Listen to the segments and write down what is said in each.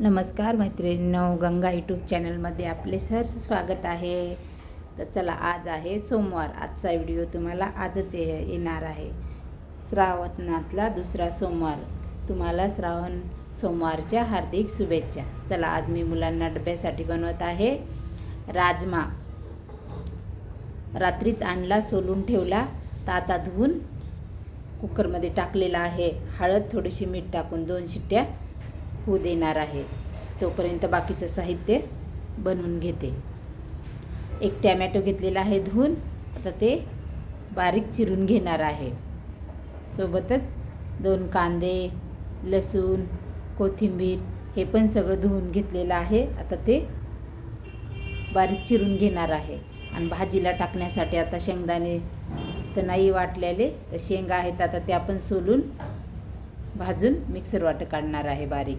नमस्कार मैत्रिणींनो गंगा यूट्यूब चॅनलमध्ये आपले सहर्ष स्वागत आहे. तर चला आज आहे सोमवार. आजचा व्हिडिओ तुम्हाला आजच ये- येणार आहे. श्रावणातला दुसरा सोमवार. तुम्हाला श्रावण सोमवारच्या हार्दिक शुभेच्छा. चला आज मी मुलांना डब्यासाठी बनवत आहे. राजमा. रात्रीच आणला सोलून ठेवला तर आता धुवून कुकरमध्ये टाकलेला आहे. हळद थोडीशी मीठ टाकून दोन शिट्ट्या होऊ देणार आहे. तोपर्यंत बाकीचं साहित्य बनवून घेते. एक टॅमॅटो घेतलेला आहे धुवून. आता ते बारीक चिरून घेणार आहे. सोबतच दोन कांदे लसूण कोथिंबीर हे पण सगळं धुवून घेतलेलं आहे. आता ते बारीक चिरून घेणार आहे. आणि भाजीला टाकण्यासाठी आता शेंगदाणे तर नाही वाटलेले. तर शेंगा आहेत आता त्या पण सोलून भाजून मिक्सर वाटं काढणार आहे बारीक.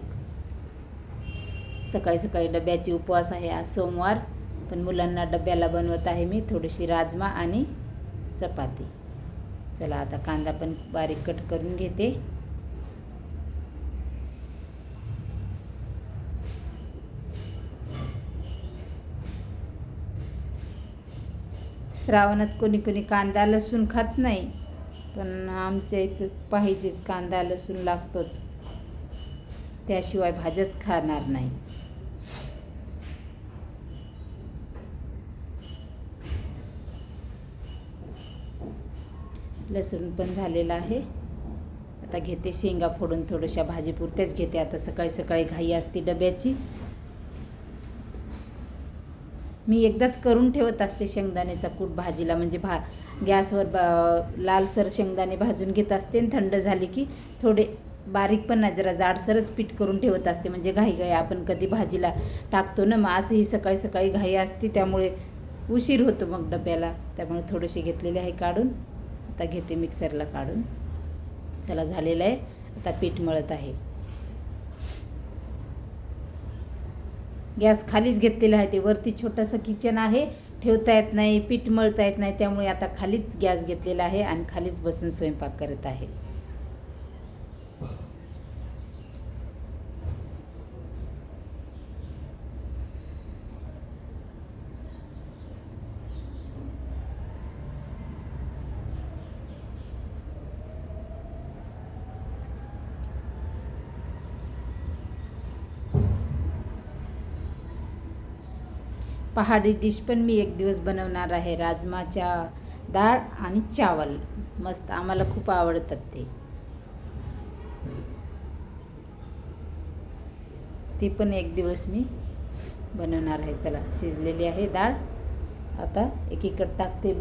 सकाळी सकाळी डब्याची उपवास आहे आज सोमवार पण मुलांना डब्याला बनवत आहे मी थोडीशी राजमा आणि चपाती. चला आता कांदा पण बारीक कट करून घेते. श्रावणात कोणी कोणी कांदा लसूण खात नाही. पण आमच्या इथं पाहिजेच कांदा लसूण लागतोच. त्याशिवाय भाज्याच खाणार नाही. लसूण पण झालेला आहे. आता घेते शेंगा फोडून थोड्याशा भाजीपुरत्याच घेते. आता सकाळी सकाळी घाई असते डब्याची. मी एकदाच करून ठेवत असते शेंगदाण्याचा कूट भाजीला. म्हणजे भा गॅसवर ब लालसर शेंगदाणे भाजून घेत असते आणि थंड झाली की थोडे बारीक पण नाही जरा जाडसरच पीठ करून ठेवत असते. म्हणजे घाई घाई आपण कधी भाजीला टाकतो ना मग असंही सकाळी सकाळी घाई असते त्यामुळे उशीर होतो मग डब्याला. त्यामुळे थोडेसे घेतलेले आहे काढून. आता घेते मिक्सरला काढून. चला झालेलं आहे. आता पीठ मळत आहे. गॅस खालीच घेतलेला आहे. ते वरती छोटंसं किचन आहे. ठेवता येत नाही पीठ मळता येत नाही त्यामुळे आता खालीच गॅस घेतलेला आहे आणि खालीच बसून स्वयंपाक करत आहे. पहाडी डिश पण मी एक दिवस बनवणार आहे. राजमाच्या डाळ आणि चावल. मस्त आम्हाला खूप आवडतात ते. ती पण एक दिवस मी बनवणार आहे. चला शिजलेली आहे डाळ. आता एकीकडं टाकते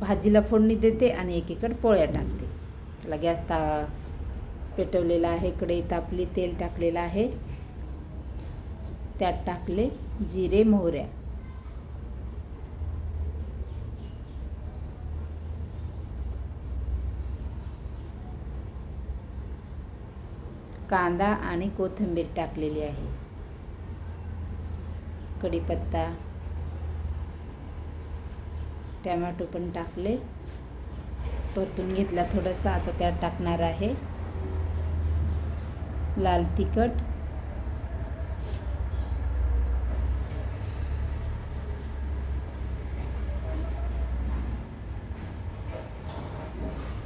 भाजीला फोडणी देते आणि एकीकडं पोळ्या टाकते. चला गॅस ता पेटवलेला आहे. कढई तापली तेल टाकलेलं आहे. त्यात टाकले जिरे मोहऱ्या. कांदा आणि कोथिंबीर टाकलेली आहे. कढीपत्ता टॅमॅटो पण टाकले. परतून घेतला थोडासा आता त्यात टाकणार आहे. लाल तिखट.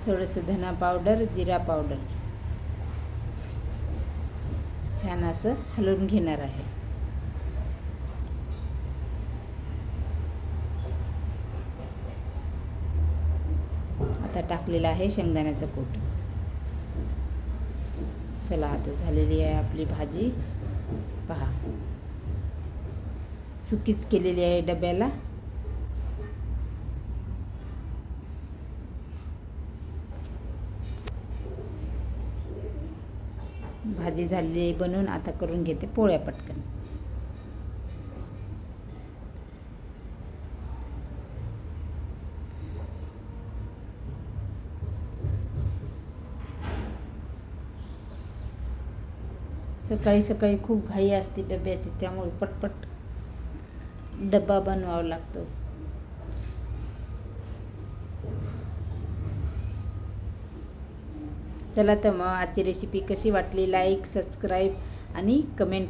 थोडंसं धना पावडर जिरा पावडर. छान असं हलवून घेणार आहे. आता टाकलेलं आहे शेंगदाण्याचं कूट. चला आता झालेली आहे आपली भाजी. पहा. सुकीच केलेली आहे डब्याला. भाजी झालेली बनवून आता करून घेते पोळ्या पटकन. सकाळी सकाळी खूप घाई असते डब्याची त्यामुळे पटपट डब्बा बनवावा लागतो. चला तर मग आजची रेसिपी कशी वाटली? लाईक सबस्क्राईब आणि कमेंट